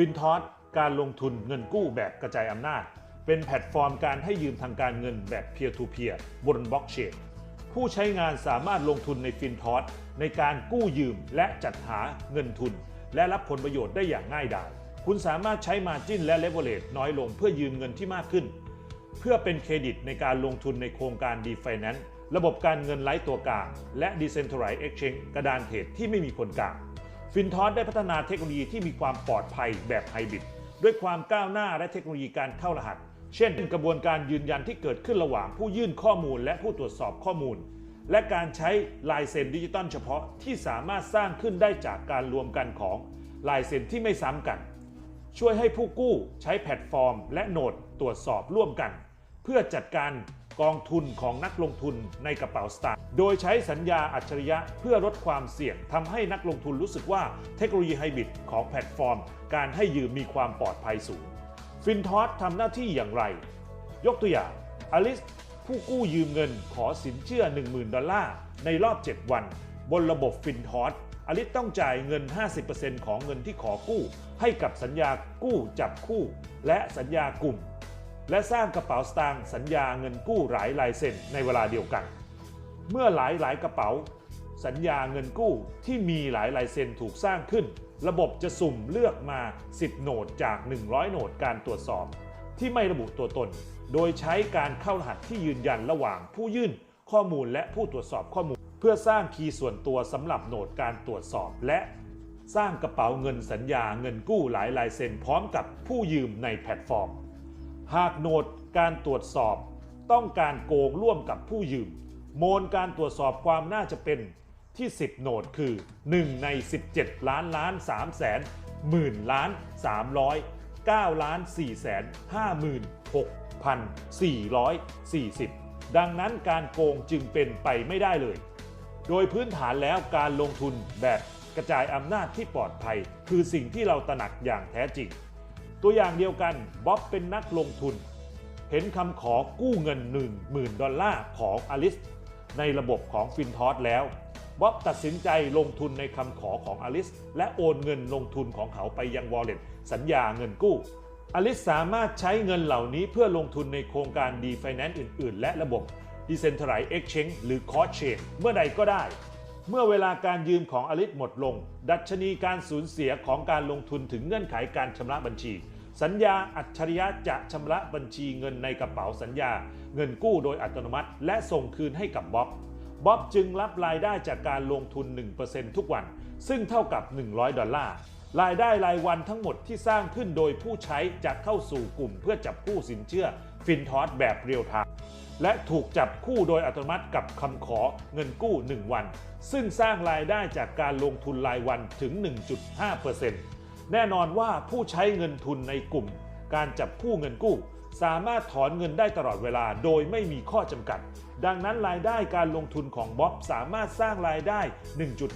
ฟินทอสการลงทุนเงินกู้แบบกระจายอำนาจ เป็นแพลตฟอร์มการให้ยืมทางการเงินแบบ Peer to Peer บนบล็อกเชนผู้ใช้งานสามารถลงทุนในฟินทอสในการกู้ยืมและจัดหาเงินทุน และรับผลประโยชน์ได้อย่างง่ายดายคุณสามารถใช้มาจิ้นและเลเวลเลตน้อยลงเพื่อยืมเงินที่มากขึ้น เพื่อเป็นเครดิตในการลงทุนในโครงการ d e f i n a n c e ระบบการเงินไร้ตัวกลาง และ Decentralized Exchange กระดานเทรดที่ไม่มีคนกลาง ฟินทอสได้พัฒนาเทคโนโลยีที่มีความปลอดภัยแบบไฮบริดด้วยความก้าวหน้าและเทคโนโลยีการเข้ารหัส เช่น กระบวนการยืนยันที่เกิดขึ้นระหว่างผู้ยื่นข้อมูลและผู้ตรวจสอบข้อมูล และการใช้ลายเซ็นดิจิตอลเฉพาะที่สามารถสร้างขึ้นได้จากการรวมกันของลายเซ็นที่ไม่ซ้ำกัน ช่วยให้ผู้กู้ใช้แพลตฟอร์ม และโหนดตรวจสอบร่วมกัน เพื่อจัดการ กองทุนของนักลงทุนในกระเป๋าสตางค์ โดยใช้สัญญาอัจฉริยะเพื่อลดความเสี่ยงทำให้นักลงทุนรู้สึกว่าเทคโนโลยีไฮบริดของแพลตฟอร์ม การให้ยืมมีความปลอดภัยสูง ฟินทอสทำหน้าที่อย่างไร ยกตัวอย่างอลิสผู้กู้ยืมเงินขอสินเชื่อ 10,000 ดอลลาร์ ในรอบ 7 วัน บนระบบฟินทอสอลิสต้องจ่ายเงิน 50%ของเงินที่ขอกู้ ให้กับสัญญากู้จับคู่ และสัญญากลุ่ม และสร้างกระเป๋าสตางค์สัญญาเงินกู้หลายลายเซ็นในเวลาเดียวกัน เมื่อหลายหลายกระเป๋า สัญญาเงินกู้ที่มีหลายลายเซ็นถูกสร้างขึ้น ระบบจะสุ่มเลือกมา 10 โหนดจาก 100 โหนดการตรวจสอบ ที่ไม่ระบุตัวตน โดยใช้การเข้ารหัสที่ยืนยันระหว่างผู้ยื่นข้อมูลและผู้ตรวจสอบข้อมูล เพื่อสร้างคีย์ส่วนตัวสำหรับโหนดการตรวจสอบและสร้างกระเป๋าเงินสัญญาเงินกู้หลายลายเซ็นพร้อมกับผู้ยืมในแพลตฟอร์ม หากโหนดการตรวจสอบต้องการโกงร่วมกับผู้ยืม โมนการตรวจสอบความน่าจะเป็นที่ 10 โหนดคือ 1 ใน 17 ล้านล้าน3แสนหมื่นล้าน300 9ล้าน4แสน5หมื่น6พัน440 ดังนั้นการโกงจึงเป็นไปไม่ได้เลย โดยพื้นฐานแล้วการลงทุนแบบกระจายอำนาจที่ปลอดภัย คือสิ่งที่เราตระหนักอย่างแท้จริง ตัวอย่างเดียวกันบ๊อบเป็นนักลงทุน เห็นคำขอกู้เงิน 1 0,000 ดอลลาร์ของอลิส ในระบบของฟินทอสแล้วบ๊อบตัดสินใจลงทุนในคำขอของอลิส และโอนเงินลงทุนของเขาไปยังวอลเล็ตสัญญาเงินกู้อลิสสามารถใช้เงินเหล่านี้เพื่อลงทุนในโครงการ d e f i n a n c e อื่น ๆ และระบบ Decentralized Exchange หรือ Cross Chain เมื่อใดก็ได้ เมื่อเวลาการยืมของอลิสหมดลง ดัชนีการสูญเสียของการลงทุนถึงเงื่อนไขการชำระบัญชี สัญญาอัจฉริยะจะชำระบัญชีเงินในกระเป๋าสัญญา เงินกู้โดยอัตโนมัติ และส่งคืนให้กับบ๊อบบ๊อบจึงรับรายได้จากการลงทุน 1%ทุกวัน ซึ่งเท่ากับ 100 ดอลลาร์ รายได้รายวันทั้งหมดที่สร้างขึ้นโดยผู้ใช้จะเข้าสู่กลุ่มเพื่อจับคู่สินเชื่อฟินทอสแบบเรียลไทม์และถูกจับคู่โดยอัตโนมัติกับคำขอเงินกู้ 1 วัน ซึ่งสร้างรายได้จากการลงทุนรายวันถึง 1.5% แน่นอนว่าผู้ใช้เงินทุนในกลุ่ม การจับคู่เงินกู้ สามารถถอนเงินได้ตลอดเวลาโดยไม่มีข้อจำกัด ดังนั้นรายได้การลงทุนของบ๊อบสามารถสร้างรายได้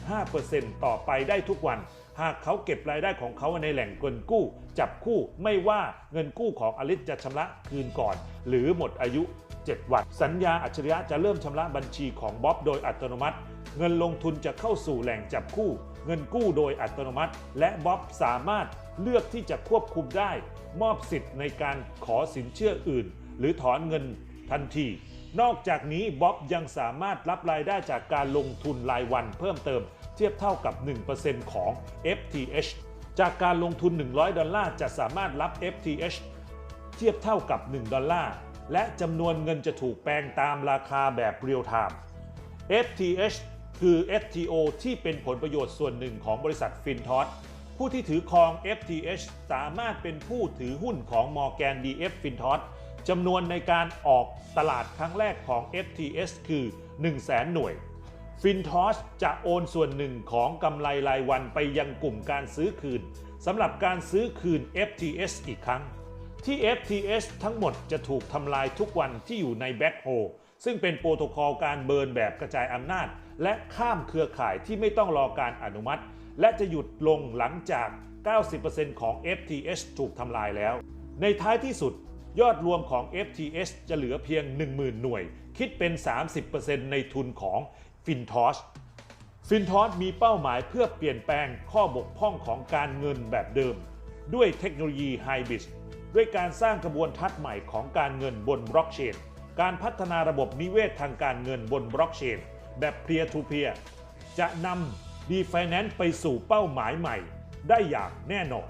1.5%ต่อไปได้ทุกวัน หากเขาเก็บรายได้ของเขาในแหล่งเงินกู้ จับคู่ไม่ว่าเงินกู้ของอลิสจะชำระคืนก่อน หรือหมดอายุ 7 วัน สัญญาอัจฉริยะจะเริ่มชำระบัญชีของบ๊อบโดยอัตโนมัติ เงินลงทุนจะเข้าสู่แหล่งจับคู่ เงินกู้โดยอัตโนมัติ และบ๊อบสามารถเลือกที่จะควบคุมได้ มอบสิทธิ์ในการขอสินเชื่ออื่น หรือถอนเงินทันที นอกจากนี้บ๊อบยังสามารถรับรายได้จากการลงทุนรายวันเพิ่มเติม เทียบเท่ากับ 1%ของ FTH จากการลงทุน 100 ดอลลาร์จะสามารถรับ FTH เทียบเท่ากับ 1 ดอลลาร์ และจำนวนเงินจะถูกแปลงตามราคาแบบเรียลไทม์ FTH คือ FTO ที่เป็นผลประโยชน์ส่วนหนึ่งของบริษัทฟินทอสผู้ที่ถือครอง FTH สามารถเป็นผู้ถือหุ้นของ Morgan DF Fintos จำนวนในการออกตลาดครั้งแรกของ FTS คือ 100,000 หน่วย Fintos จะโอนส่วนหนึ่งของกำไรรายวันไปยังกลุ่มการซื้อคืนสำหรับการซื้อคืน FTS อีกครั้ง ที่ FTS ทั้งหมดจะถูกทำลายทุกวันที่อยู่ในแบ็คโฮ ซึ่งเป็นโปรโตคอลการเบิร์นแบบกระจายอำนาจ และข้ามเครือข่ายที่ไม่ต้องรอการอนุมัติ และจะหยุดลงหลังจาก 90%ของ FTS ถูกทำลายแล้ว ในท้ายที่สุดยอดรวมของ FTS จะเหลือเพียง 10,000 หน่วย คิดเป็น 30%ในทุนของ Fintos ฟินทอสมีเป้าหมายเพื่อเปลี่ยนแปลงข้อบกพร่องของการเงินแบบเดิม ด้วยเทคโนโลยีไฮบริดด้วยการสร้างกระบวนทัศน์ใหม่ของการเงินบนบล็อกเชน การพัฒนาระบบนิเวศทางการเงินบนบล็อกเชนแบบ peer to peer จะนำ d f i n a n c e ไปสู่เป้าหมายใหม่ ได้อย่างแน่นอน